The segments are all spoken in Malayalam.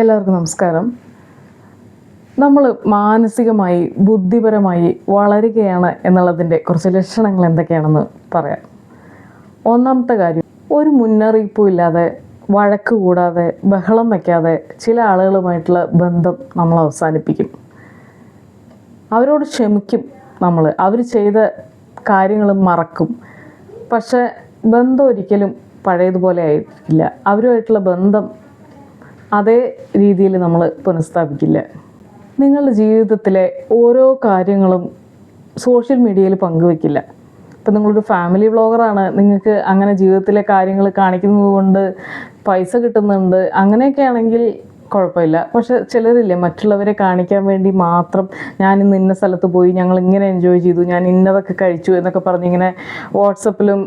എല്ലാവർക്കും നമസ്കാരം. നമ്മൾ മാനസികമായി ബുദ്ധിപരമായി വളരുകയാണ് എന്നുള്ളതിന്റെ കുറച്ച് ലക്ഷണങ്ങൾ എന്തൊക്കെയാണെന്ന് പറയാം. ഒന്നാമത്തെ കാര്യം ഒരു മുന്നറിയിപ്പും ഇല്ലാതെ വഴക്ക് കൂടാതെ ബഹളം വയ്ക്കാതെ ചില ആളുകളുമായിട്ടുള്ള ബന്ധം നമ്മൾ അവസാനിപ്പിക്കും. അവരോട് ക്ഷമിക്കും നമ്മൾ അവർ ചെയ്ത കാര്യങ്ങൾ മറക്കും. പക്ഷേ ബന്ധം ഒരിക്കലും പഴയതുപോലെ ആയിട്ടില്ല. അവരുമായിട്ടുള്ള ബന്ധം അതേ രീതിയിൽ നമ്മൾ പുനഃസ്ഥാപിക്കില്ല. നിങ്ങളുടെ ജീവിതത്തിലെ ഓരോ കാര്യങ്ങളും സോഷ്യൽ മീഡിയയിൽ പങ്കുവെക്കില്ല. ഇപ്പം നിങ്ങളൊരു ഫാമിലി വ്ളോഗറാണ്. നിങ്ങൾക്ക് അങ്ങനെ ജീവിതത്തിലെ കാര്യങ്ങൾ കാണിക്കുന്നത് കൊണ്ട് പൈസ കിട്ടുന്നുണ്ട്. അങ്ങനെയൊക്കെ ആണെങ്കിൽ കുഴപ്പമില്ല. പക്ഷെ ചിലരില്ലേ മറ്റുള്ളവരെ കാണിക്കാൻ വേണ്ടി മാത്രം ഞാൻ ഇന്ന് ഇന്ന സ്ഥലത്ത് പോയി ഞങ്ങൾ ഇങ്ങനെ എൻജോയ് ചെയ്തു ഞാൻ ഇന്നതൊക്കെ കഴിച്ചു എന്നൊക്കെ പറഞ്ഞ് ഇങ്ങനെ വാട്സപ്പിലും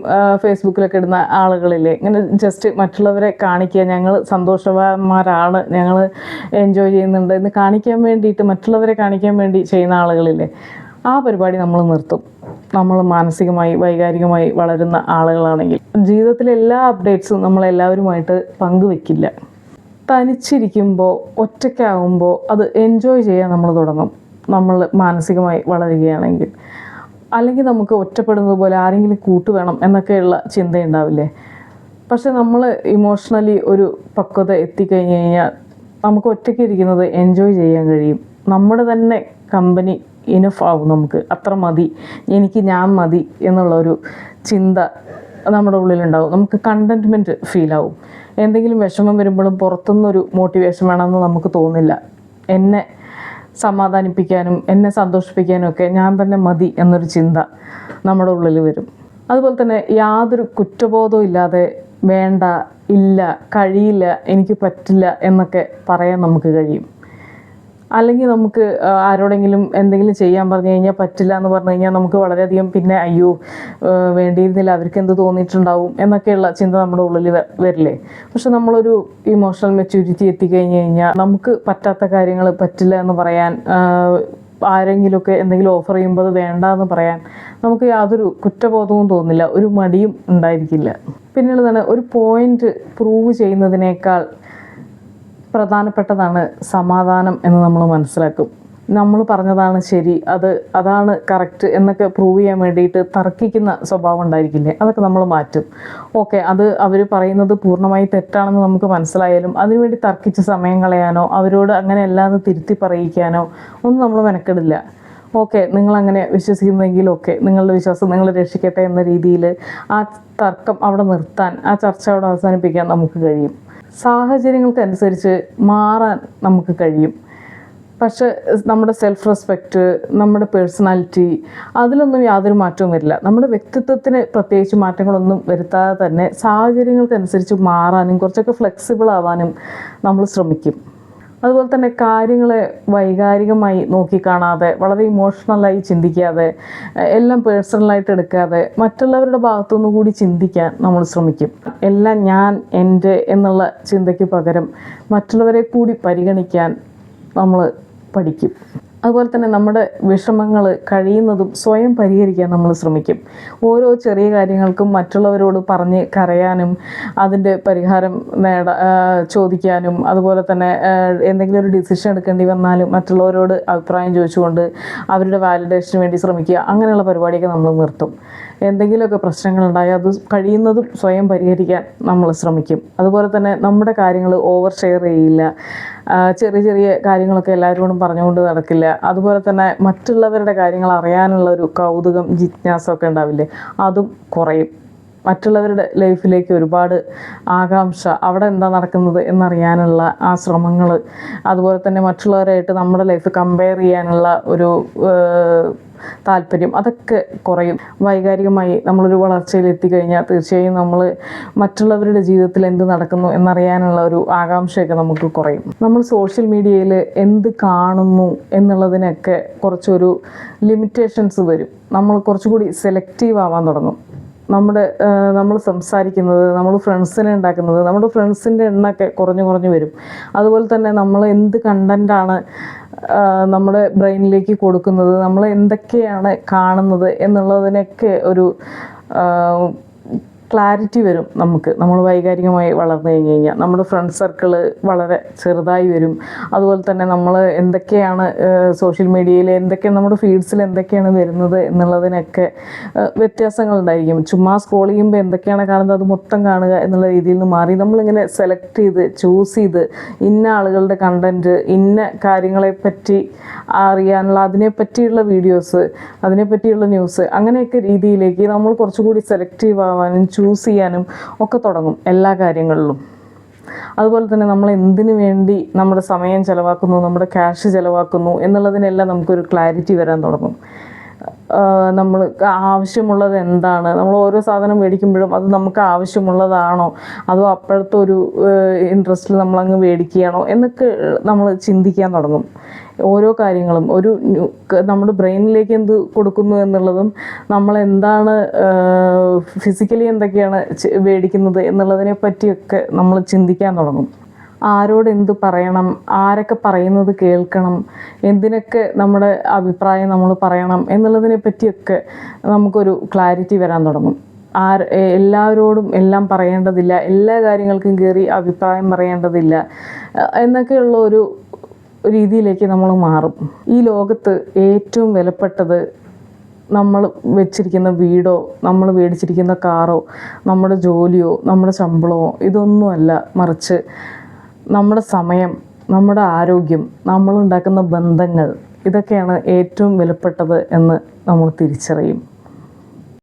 ഫേസ്ബുക്കിലൊക്കെ ഇടുന്ന ആളുകളില്ലേ ഇങ്ങനെ ജസ്റ്റ് മറ്റുള്ളവരെ കാണിക്കുക ഞങ്ങൾ സന്തോഷവാന്മാരാണ് ഞങ്ങൾ എൻജോയ് ചെയ്യുന്നുണ്ട് എന്ന് കാണിക്കാൻ വേണ്ടിയിട്ട് മറ്റുള്ളവരെ കാണിക്കാൻ വേണ്ടി ചെയ്യുന്ന ആളുകളില്ലേ ആ പരിപാടി നമ്മൾ നിർത്തും. നമ്മൾ മാനസികമായി വൈകാരികമായി വളരുന്ന ആളുകളാണെങ്കിൽ. ജീവിതത്തിലെ എല്ലാ അപ്ഡേറ്റ്സും നമ്മളെല്ലാവരുമായിട്ട് പങ്കുവെക്കില്ല. തനിച്ചിരിക്കുമ്പോൾ ഒറ്റയ്ക്കാവുമ്പോൾ അത് എൻജോയ് ചെയ്യാൻ നമ്മൾ തുടങ്ങും. നമ്മൾ മാനസികമായി വളരുകയാണെങ്കിൽ. അല്ലെങ്കിൽ നമുക്ക് ഒറ്റപ്പെടുന്നത് പോലെ ആരെങ്കിലും കൂട്ട് വേണം എന്നൊക്കെയുള്ള ചിന്തയുണ്ടാവില്ലേ? പക്ഷെ നമ്മൾ ഇമോഷണലി ഒരു പക്വത എത്തിക്കഴിഞ്ഞ് കഴിഞ്ഞാൽ നമുക്ക് ഒറ്റയ്ക്ക് ഇരിക്കുന്നത് എൻജോയ് ചെയ്യാൻ കഴിയും. നമ്മുടെ തന്നെ കമ്പനി ഇനഫ് ആവും നമുക്ക്. അത്ര മതി. എനിക്ക് ഞാൻ മതി എന്നുള്ള ഒരു ചിന്ത നമ്മുടെ ഉള്ളിലുണ്ടാവും. നമുക്ക് കണ്ടന്റ്മെന്റ് ഫീലാവും എന്തെങ്കിലും വിഷമം വരുമ്പോഴും പുറത്തുനിന്നൊരു മോട്ടിവേഷൻ വേണമെന്ന് നമുക്ക് തോന്നില്ല. എന്നെ സമാധാനിപ്പിക്കാനും എന്നെ സന്തോഷിപ്പിക്കാനും ഒക്കെ ഞാൻ തന്നെ മതി എന്നൊരു ചിന്ത നമ്മുടെ ഉള്ളിൽ വരും. അതുപോലെ തന്നെ യാതൊരു കുറ്റബോധവും ഇല്ലാതെ വേണ്ട ഇല്ല കഴിയില്ല എനിക്ക് പറ്റില്ല എന്നൊക്കെ പറയാൻ നമുക്ക് കഴിയും. അല്ലെങ്കിൽ നമുക്ക് ആരോടെങ്കിലും എന്തെങ്കിലും ചെയ്യാൻ പറഞ്ഞു കഴിഞ്ഞാൽ പറ്റില്ല എന്ന് പറഞ്ഞു കഴിഞ്ഞാൽ നമുക്ക് വളരെയധികം പിന്നെ അയ്യോ വേണ്ടിയിരുന്നില്ല അവർക്ക് എന്ത് തോന്നിയിട്ടുണ്ടാവും? എന്നൊക്കെയുള്ള ചിന്ത നമ്മുടെ ഉള്ളിൽ വരില്ലേ? പക്ഷെ നമ്മളൊരു ഇമോഷണൽ മെച്യൂരിറ്റി എത്തിക്കഴിഞ്ഞ് കഴിഞ്ഞാൽ നമുക്ക് പറ്റാത്ത കാര്യങ്ങൾ പറ്റില്ല എന്ന് പറയാൻ ആരെങ്കിലുമൊക്കെ എന്തെങ്കിലും ഓഫർ ചെയ്യുമ്പോൾ അത് വേണ്ട എന്ന് പറയാൻ നമുക്ക് യാതൊരു കുറ്റബോധവും തോന്നില്ല. ഒരു മടിയും ഉണ്ടായിരിക്കില്ല. പിന്നെയുള്ളതാണ് ഒരു പോയിന്റ് പ്രൂവ് ചെയ്യുന്നതിനേക്കാൾ പ്രധാനപ്പെട്ടതാണ് സമാധാനം എന്ന് നമ്മൾ മനസ്സിലാക്കും. നമ്മൾ പറഞ്ഞതാണ് ശരി അത് അതാണ് കറക്റ്റ് എന്നൊക്കെ പ്രൂവ് ചെയ്യാൻ വേണ്ടിയിട്ട് തർക്കിക്കുന്ന സ്വഭാവം ഉണ്ടായിരിക്കില്ലേ? അതൊക്കെ നമ്മൾ മാറ്റും. ഓക്കെ അത് അവർ പറയുന്നത് പൂർണമായി തെറ്റാണെന്ന് നമുക്ക് മനസ്സിലായാലും അതിനുവേണ്ടി തർക്കിച്ച് സമയം കളയാനോ അവരോട് അങ്ങനെ അല്ലാതെ തിരുത്തി പറയിക്കാനോ ഒന്നും നമ്മൾ മെനക്കെടില്ല. ഓക്കെ നിങ്ങളങ്ങനെ വിശ്വസിക്കുന്നെങ്കിൽ ഓക്കെ നിങ്ങളുടെ വിശ്വാസം നിങ്ങൾ രക്ഷിക്കട്ടെ എന്ന രീതിയിൽ ആ തർക്കം അവിടെ നിർത്താൻ ആ ചർച്ച അവിടെ അവസാനിപ്പിക്കാൻ നമുക്ക് കഴിയും. സാഹചര്യങ്ങൾക്കനുസരിച്ച് മാറാൻ നമുക്ക് കഴിയും. പക്ഷേ നമ്മുടെ സെൽഫ് റെസ്പെക്റ്റ് നമ്മുടെ പേഴ്സണാലിറ്റി അതിലൊന്നും യാതൊരു മാറ്റവും വരില്ല. നമ്മുടെ വ്യക്തിത്വത്തിന് പ്രത്യേകിച്ച് മാറ്റങ്ങളൊന്നും വരുത്താതെ തന്നെ സാഹചര്യങ്ങൾക്കനുസരിച്ച് മാറാനും കുറച്ചൊക്കെ ഫ്ലെക്സിബിൾ ആവാനും നമ്മൾ ശ്രമിക്കും. അതുപോലെ തന്നെ കാര്യങ്ങളെ വൈകാരികമായി നോക്കിക്കാണാതെ വളരെ ഇമോഷണലായി ചിന്തിക്കാതെ എല്ലാം പേഴ്സണലായിട്ട് എടുക്കാതെ മറ്റുള്ളവരുടെ ഭാഗത്തുനിന്ന് കൂടി ചിന്തിക്കാൻ നമ്മൾ ശ്രമിക്കും. എല്ലാം ഞാൻ എന്റെ എന്നുള്ള ചിന്തയ്ക്ക് പകരം മറ്റുള്ളവരെ കൂടി പരിഗണിക്കാൻ നമ്മൾ പഠിക്കും. അതുപോലെ തന്നെ നമ്മുടെ വിഷമങ്ങൾ കഴിയുന്നതും സ്വയം പരിഹരിക്കാൻ നമ്മൾ ശ്രമിക്കും. ഓരോ ചെറിയ കാര്യങ്ങൾക്കും മറ്റുള്ളവരോട് പറഞ്ഞ് കരയാനും അതിന്റെ പരിഹാരം നേട ചോദിക്കാനും അതുപോലെ തന്നെ എന്തെങ്കിലും ഒരു ഡിസിഷൻ എടുക്കേണ്ടി വന്നാലും മറ്റുള്ളവരോട് അഭിപ്രായം ചോദിച്ചുകൊണ്ട് അവരുടെ വാലിഡേഷന് വേണ്ടി ശ്രമിക്കുക. അങ്ങനെയുള്ള പരിപാടിയൊക്കെ നമ്മൾ നിർത്തും. എന്തെങ്കിലുമൊക്കെ പ്രശ്നങ്ങളുണ്ടായാൽ അത് കഴിയുന്നതും സ്വയം പരിഹരിക്കാൻ നമ്മൾ ശ്രമിക്കും. അതുപോലെ തന്നെ നമ്മുടെ കാര്യങ്ങൾ ഓവർ ഷെയർ ചെയ്യില്ല. ചെറിയ ചെറിയ കാര്യങ്ങളൊക്കെ എല്ലാവരോടും പറഞ്ഞുകൊണ്ട് നടക്കില്ല. അതുപോലെ തന്നെ മറ്റുള്ളവരുടെ കാര്യങ്ങൾ അറിയാനുള്ള ഒരു കൗതുകം ജിജ്ഞാസമൊക്കെ ഉണ്ടാവില്ലേ? അതും കുറയും. മറ്റുള്ളവരുടെ ലൈഫിലേക്ക് ഒരുപാട് ആകാംക്ഷ അവിടെ എന്താ നടക്കുന്നത് എന്നറിയാനുള്ള ആ ശ്രമങ്ങൾ അതുപോലെ തന്നെ മറ്റുള്ളവരായിട്ട് നമ്മുടെ ലൈഫ് കമ്പയർ ചെയ്യാനുള്ള ഒരു താല്പര്യം അതൊക്കെ കുറയും. വൈകാരികമായി നമ്മളൊരു വളർച്ചയിൽ എത്തിക്കഴിഞ്ഞാൽ തീർച്ചയായും നമ്മൾ മറ്റുള്ളവരുടെ ജീവിതത്തിൽ എന്ത് നടക്കുന്നു എന്നറിയാനുള്ള ഒരു ആകാംക്ഷയൊക്കെ നമുക്ക് കുറയും. നമ്മൾ സോഷ്യൽ മീഡിയയിൽ എന്ത് കാണുന്നു എന്നുള്ളതിനൊക്കെ കുറച്ചൊരു ലിമിറ്റേഷൻസ് വരും. നമ്മൾ കുറച്ചുകൂടി സെലക്റ്റീവ് ആവാൻ തുടങ്ങും. നമ്മുടെ നമ്മൾ സംസാരിക്കുന്നത് നമ്മൾ ഫ്രണ്ട്സിനെ ഉണ്ടാക്കുന്നത് നമ്മുടെ ഫ്രണ്ട്സിന്റെ എണ്ണമൊക്കെ കുറഞ്ഞു കുറഞ്ഞു വരും. അതുപോലെ തന്നെ നമ്മൾ എന്ത് കണ്ടന്റാണ് നമ്മുടെ ബ്രെയിനിലേക്ക് കൊടുക്കുന്നത് നമ്മൾ എന്തൊക്കെയാണ് കാണുന്നത് എന്നുള്ളതിനൊക്കെ ഒരു ക്ലാരിറ്റി വരും നമുക്ക്. നമ്മൾ വൈകാരികമായി വളർന്നു കഴിഞ്ഞ് കഴിഞ്ഞാൽ. നമ്മുടെ ഫ്രണ്ട് സർക്കിൾ വളരെ ചെറുതായി വരും. അതുപോലെ തന്നെ നമ്മൾ എന്തൊക്കെയാണ് സോഷ്യൽ മീഡിയയിൽ എന്തൊക്കെ നമ്മുടെ ഫീഡ്സിൽ എന്തൊക്കെയാണ് വരുന്നത് എന്നുള്ളതിനൊക്കെ വ്യത്യാസങ്ങൾ ഉണ്ടായിരിക്കും. ചുമ്മാ സ്ക്രോൾ ചെയ്യുമ്പോൾ എന്തൊക്കെയാണ് കാണുന്നത് അത് മൊത്തം കാണുക എന്നുള്ള രീതിയിൽ നിന്ന് മാറി നമ്മളിങ്ങനെ സെലക്ട് ചെയ്ത് ചൂസ് ചെയ്ത് ഇന്ന ആളുകളുടെ കണ്ടന്റ് ഇന്ന കാര്യങ്ങളെ പറ്റി അറിയാനുള്ള അതിനെപ്പറ്റിയുള്ള വീഡിയോസ് അതിനെപ്പറ്റിയുള്ള ന്യൂസ് അങ്ങനെയൊക്കെ രീതിയിലേക്ക് നമ്മൾ കുറച്ചുകൂടി സെലക്റ്റീവ് ആവാനും ചൂസ് ചെയ്യാനും ഒക്കെ തുടങ്ങും എല്ലാ കാര്യങ്ങളിലും. അതുപോലെ തന്നെ നമ്മൾ എന്തിനു വേണ്ടി നമ്മുടെ സമയം ചിലവാക്കുന്നു നമ്മുടെ ക്യാഷ് ചിലവാക്കുന്നു എന്നുള്ളതിനെല്ലാം നമുക്കൊരു ക്ലാരിറ്റി വരാൻ തുടങ്ങും. നമ്മൾ ആവശ്യമുള്ളത് എന്താണ്? നമ്മൾ ഓരോ സാധനം മേടിക്കുമ്പോഴും അത് നമുക്ക് ആവശ്യമുള്ളതാണോ? അതോ അപ്പോഴത്തെ ഒരു ഇൻട്രസ്റ്റിൽ നമ്മളങ്ങ് മേടിക്കുകയാണോ? എന്നൊക്കെ നമ്മൾ ചിന്തിക്കാൻ തുടങ്ങും. ഓരോ കാര്യങ്ങളും ഒരു നമ്മുടെ ബ്രെയിനിലേക്ക് എന്ത് കൊടുക്കുന്നു എന്നുള്ളതും നമ്മൾ എന്താണ് ഫിസിക്കലി എന്തൊക്കെയാണ് മേടിക്കുന്നത് എന്നുള്ളതിനെ പറ്റിയൊക്കെ നമ്മൾ ചിന്തിക്കാൻ തുടങ്ങും. ആരോട് എന്ത് പറയണം ആരൊക്കെ പറയുന്നത് കേൾക്കണം എന്തിനൊക്കെ നമ്മുടെ അഭിപ്രായം നമ്മൾ പറയണം എന്നുള്ളതിനെ പറ്റിയൊക്കെ നമുക്കൊരു ക്ലാരിറ്റി വരാൻ തുടങ്ങും. ആർ എല്ലാവരോടും എല്ലാം പറയേണ്ടതില്ല എല്ലാ കാര്യങ്ങൾക്കും കയറി അഭിപ്രായം പറയേണ്ടതില്ല എന്നൊക്കെയുള്ള ഒരു രീതിയിലേക്ക് നമ്മൾ മാറും. ഈ ലോകത്ത് ഏറ്റവും വിലപ്പെട്ടത് നമ്മൾ വെച്ചിരിക്കുന്ന വീടോ നമ്മൾ മേടിച്ചിരിക്കുന്ന കാറോ നമ്മുടെ ജോലിയോ നമ്മുടെ ശമ്പളമോ ഇതൊന്നുമല്ല മറിച്ച് നമ്മുടെ സമയം നമ്മുടെ ആരോഗ്യം നമ്മളുണ്ടാക്കുന്ന ബന്ധങ്ങൾ ഇതൊക്കെയാണ് ഏറ്റവും വിലപ്പെട്ടത് എന്ന് നമ്മൾ തിരിച്ചറിയും.